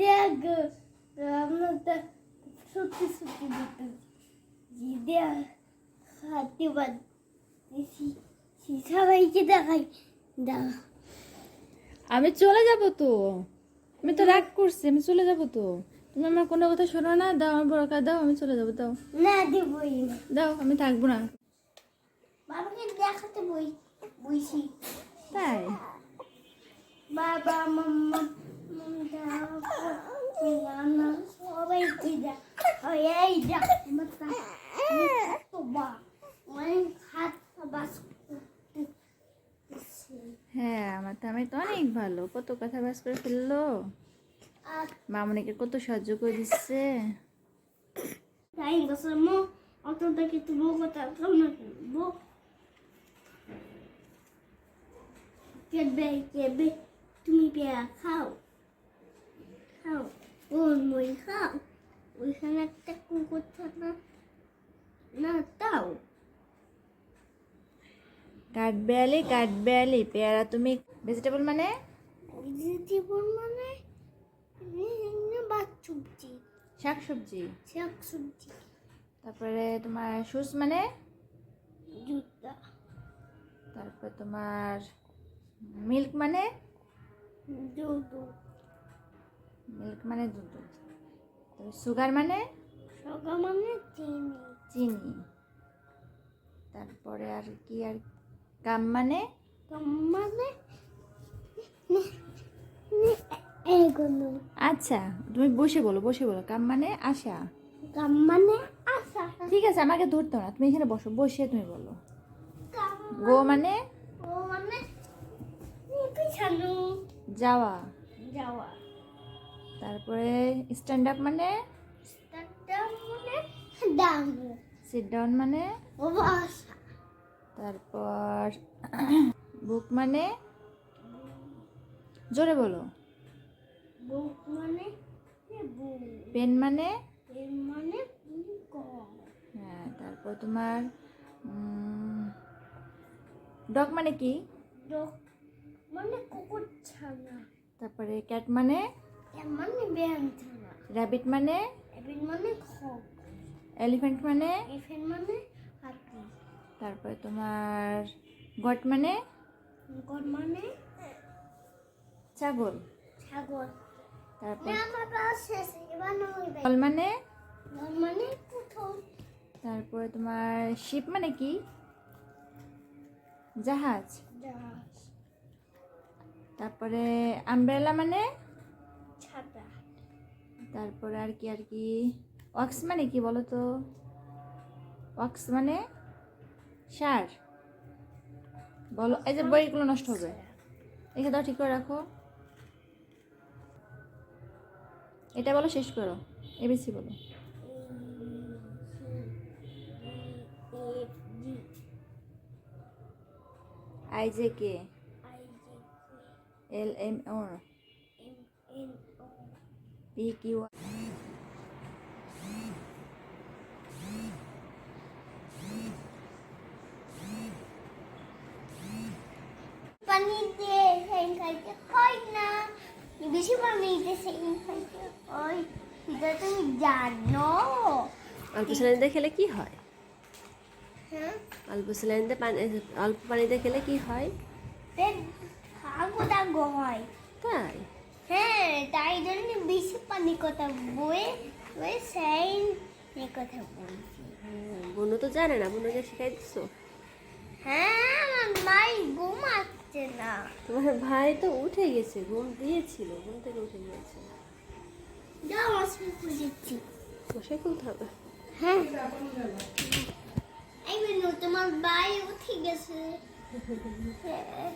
দেখো আমরা তো সত্যি সত্যি দেখতে জিদে হাতে বাদ সবাইকে দেখাই দেখা আমি চলে যাব তো। আমি তো রাগ করছি আমি চলে যাব তো। তুমি আমার কোনো কথা শোনো না দাও আমার বড় কাজ দাও আমি চলে যাব দাও। না দেবো দাও আমি থাকব না। বাবাকে দেখাতে বই বইছি। তাই? বাবা মাম্মা। হ্যাঁ আমার তো আমি তো অনেক ভালো। কত কথা বাস করে ফেলল। মামনিকে কত সাহায্য করে দিচ্ছে। তাই অত দেখে তুমি তুমি পেয়া খাও। খাও। ওর মই খাও। ওইখানে একটা কুকুর থাকা। না তাও কাঠবেয়ালি কাঠবেয়ালি। পেয়ারা তুমি ভেজিটেবল মানে? জীবন মানে সবজি শাক সবজি। শাক সবজি তারপরে তোমার শুজ মানে? জুতা। তারপর তোমার মিল্ক মানে? দুধ। মিল্ক মানে দুধ। সুগার মানে? সগা মানে চিনি। চিনি। তারপরে আর কি আর কাম মানে? কাম মানে আচ্ছা তুমি বসে বলো বসে বলো। কাম মানে আশা? গাম মানে আশা। ঠিক আছে আমাকে ধরতে না। তুমি এখানে বসো বসে তুমি বলো। গো মানে? ও মানে যাওয়া। যাওয়া। তারপরে স্ট্যান্ড আপ মানে? মানে সিট ডাউন মানে? ও তারপর বুক মানে? জোরে বলো। বুক মানে পেন মানে? এর মানে হ্যাঁ তারপর তোমার ডগ মানে কি? ডক মানে কুকুর ছানা। তারপরে ক্যাট মানে? মানে র্যাবিট মানে? এবিন মানে এলিফ্যান্ট মানে? মানে হাতি। তারপরে তোমার গট মানে? মানে ছাগল। ছাগল। তারপর মানে? মানে তারপরে তোমার শিপ মানে কি? জাহাজ। তারপরে আমব্রেলা মানে? তারপরে আর কি আর কি ওয়াক্স মানে কি বলো তো ওয়াক্স মানে সার। বলো এই যে বইগুলো নষ্ট হবে। রেখে দাও ঠিক করে রাখো। এটা বলো শেষ করো। এবিসি বলো। I J K. L M O P Q পানি দিয়ে সেই খাইতে হয় না। বেশি পানি দিয়ে সেই খাইতে হয় এটা তুমি জানো অল্প স্যালাইনতে খেলে কি হয়? হ্যাঁ? অল্প স্যালাইনতে পানি অল্প পানিতে খেলে কি হয়? থাকো থাকো হয়। তাই? হ্যাঁ তাই জন্য বেশি কথা বয়ে বয়ে সেই কথা বলছি। বোনও তো জানে না বোনকে শিখাই দিচ্ছো হ্যাঁ আমার মাই ঘুমাচ্ছে না। তোমার ভাই তো উঠে গেছে ঘুম দিয়েছিল ঘুম থেকে উঠে গিয়েছে যাও আসবে খুঁজেছি বসে খুলতে হবে? হ্যাঁ। এই তোমার ভাই উঠে গেছে। হ্যাঁ।